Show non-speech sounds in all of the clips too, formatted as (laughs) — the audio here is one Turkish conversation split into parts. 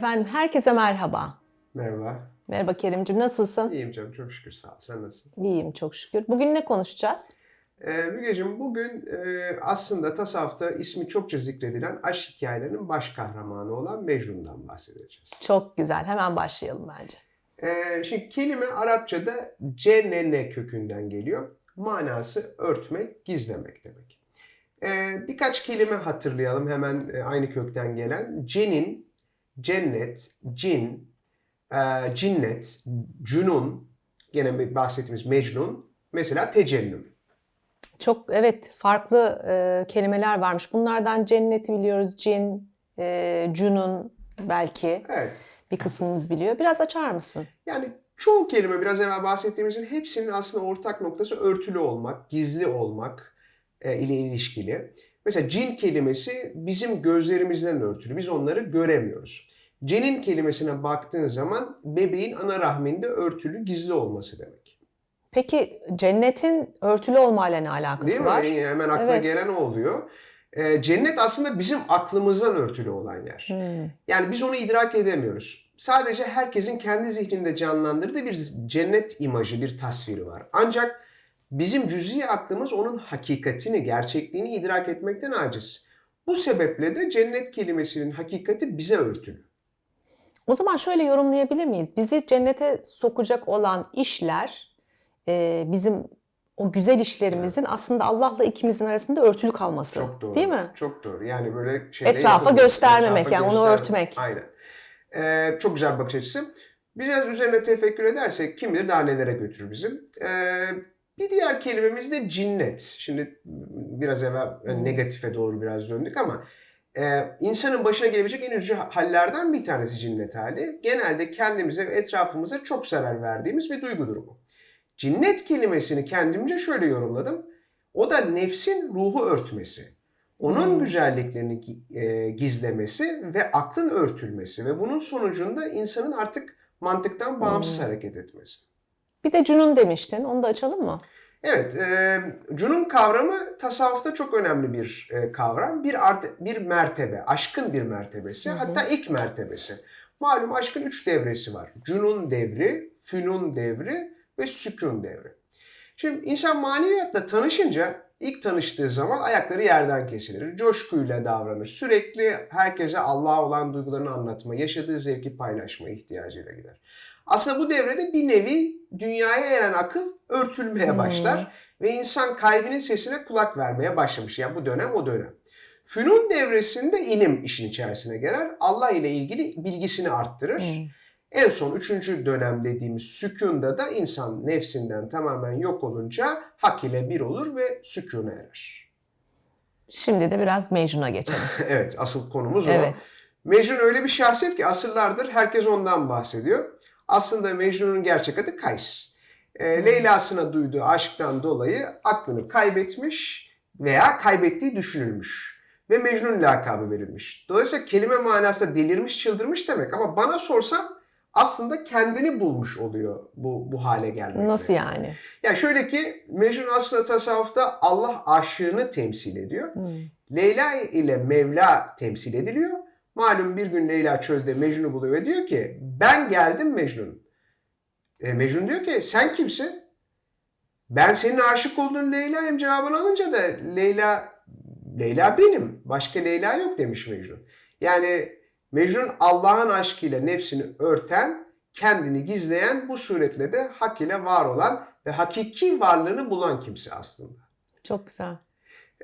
Efendim herkese merhaba. Merhaba. Merhaba Kerimcim nasılsın? İyiyim canım çok şükür sağ ol. Sen nasılsın? İyiyim çok şükür. Bugün ne konuşacağız? Ee, Mügeciğim bugün e, aslında tasavvufta ismi çokça zikredilen aşk hikayelerinin baş kahramanı olan Mecnun'dan bahsedeceğiz. Çok güzel. Hemen başlayalım bence. Ee, şimdi kelime Arapçada cenene kökünden geliyor. Manası örtmek, gizlemek demek. Ee, birkaç kelime hatırlayalım hemen e, aynı kökten gelen. Cenin, cennet, cin, e, cinnet, cünun, gene bahsettiğimiz mecnun, mesela tecennüm. Çok evet farklı e, kelimeler varmış. Bunlardan cenneti biliyoruz. Cin, e, cunun belki Evet. bir kısmımız biliyor. Biraz açar mısın? Yani çoğu kelime biraz evvel bahsettiğimizin hepsinin aslında ortak noktası örtülü olmak, gizli olmak e, ile ilişkili. Mesela cin kelimesi bizim gözlerimizden örtülü. Biz onları göremiyoruz. Cenin kelimesine baktığın zaman bebeğin ana rahminde örtülü, gizli olması demek. Peki cennetin örtülü olmayla ne alakası Değil mi? var? E, Hemen akla Evet. gelen o oluyor. E, cennet aslında bizim aklımızdan örtülü olan yer. Hmm. Yani biz onu idrak edemiyoruz. Sadece herkesin kendi zihninde canlandırdığı bir cennet imajı, bir tasviri var. Ancak bizim cüz'i aklımız onun hakikatini, gerçekliğini idrak etmekten aciz. Bu sebeple de cennet kelimesinin hakikati bize örtülü. O zaman şöyle yorumlayabilir miyiz? Bizi cennete sokacak olan işler e, bizim o güzel işlerimizin aslında Allah'la ikimizin arasında örtülü kalması. Çok doğru. Değil mi? Çok doğru. Yani böyle şeyleri Etrafa göstermemek, yani onu örtmek. Aynen. Ee, çok güzel bir bakış açısı. Biraz üzerine tefekkür edersek kim bilir daha nelere götürür bizim. Ee, bir diğer kelimemiz de cinnet. Şimdi biraz evvel yani Hmm. negatife doğru biraz döndük ama e, insanın başına gelebilecek en üzücü hallerden bir tanesi cinnet hali. Genelde kendimize ve etrafımıza çok zarar verdiğimiz bir duygu durumu. Cinnet kelimesini kendimce şöyle yorumladım. O da nefsin ruhu örtmesi. Onun Hmm. güzelliklerini e, gizlemesi ve aklın örtülmesi ve bunun sonucunda insanın artık mantıktan bağımsız Hmm. hareket etmesi. Bir de cunun demiştin. Onu da açalım mı? Evet, e, cunun kavramı tasavvufta çok önemli bir e, kavram. Bir art, bir mertebe, aşkın bir mertebesi, Hı hı. hatta ilk mertebesi. Malum aşkın üç devresi var. Cunun devri, fünun devri ve sükun devri. Şimdi insan maneviyatla tanışınca ilk tanıştığı zaman ayakları yerden kesilir. Coşkuyla davranır. Sürekli herkese Allah'a olan duygularını anlatma, yaşadığı zevki paylaşma ihtiyacıyla gider. Aslında bu devrede bir nevi dünyaya eren akıl örtülmeye Hmm. başlar ve insan kalbinin sesine kulak vermeye başlamış. Yani bu dönem o dönem. Fünun devresinde ilim işin içerisine girer. Allah ile ilgili bilgisini arttırır. Hmm. En son üçüncü dönem dediğimiz sükunda da insan nefsinden tamamen yok olunca hak ile bir olur ve sükuna erer. Şimdi de biraz Mecnun'a geçelim. (laughs) evet asıl konumuz o. evet. Mecnun öyle bir şahsiyet ki asırlardır herkes ondan bahsediyor. Aslında Mecnun'un gerçek adı Kays. Hmm. Leyla'sına duyduğu aşktan dolayı aklını kaybetmiş veya kaybettiği düşünülmüş. Ve Mecnun lakabı verilmiş. Dolayısıyla kelime manasında delirmiş, çıldırmış demek. Ama bana sorsan aslında kendini bulmuş oluyor bu, bu hale gelmekle. Nasıl yani? Yani şöyle ki Mecnun aslında tasavvufta Allah aşığını temsil ediyor. Hmm. Leyla ile Mevla temsil ediliyor. Malum bir gün Leyla çölde Mecnun'u buluyor ve diyor ki ben geldim Mecnun. E, Mecnun diyor ki sen kimsin? Ben senin aşık olduğun Leyla'yım cevabını alınca da Leyla Leyla benim. Başka Leyla yok demiş Mecnun. Yani Mecnun Allah'ın aşkıyla nefsini örten, kendini gizleyen bu suretle de hak ile var olan ve hakiki varlığını bulan kimse aslında. Çok güzel.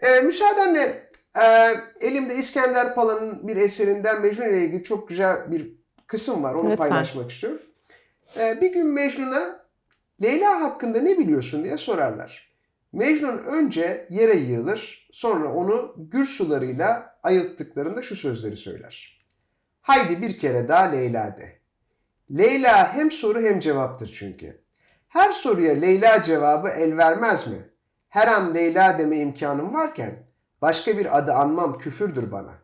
Ee, müsaadenle e, elimde İskender Pala'nın bir eserinden Mecnun ile ilgili çok güzel bir kısım var. Onu Lütfen. paylaşmak istiyorum. Ee, bir gün Mecnun'a Leyla hakkında ne biliyorsun diye sorarlar. Mecnun önce yere yığılır, sonra onu gür sularıyla ayılttıklarında şu sözleri söyler. Haydi bir kere daha Leyla de. Leyla hem soru hem cevaptır çünkü. Her soruya Leyla cevabı el vermez mi? Her an Leyla deme imkanım varken başka bir adı anmam küfürdür bana.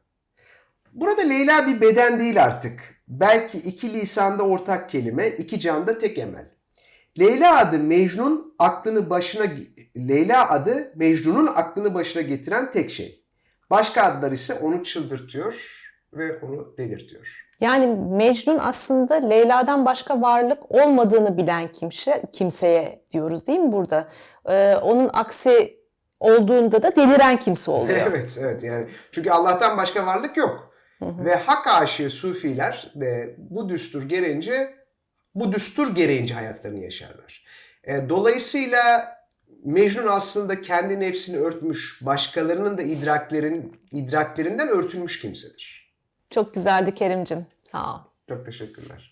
Burada Leyla bir beden değil artık. Belki iki lisanda ortak kelime, iki canda tek emel. Leyla adı Mecnun aklını başına Leyla adı Mecnun'un aklını başına getiren tek şey. Başka adlar ise onu çıldırtıyor, ve onu delirtiyor. Yani Mecnun aslında Leyla'dan başka varlık olmadığını bilen kimse, kimseye diyoruz değil mi burada? Ee, onun aksi olduğunda da deliren kimse oluyor. (laughs) evet, evet yani çünkü Allah'tan başka varlık yok. Hı hı. Ve hak aşığı sufiler de bu düstur gereğince bu düstur gereğince hayatlarını yaşarlar. E, dolayısıyla Mecnun aslında kendi nefsini örtmüş, başkalarının da idraklerin idraklerinden örtülmüş kimsedir. Çok güzeldi Kerimcim. Sağ ol. Çok teşekkürler.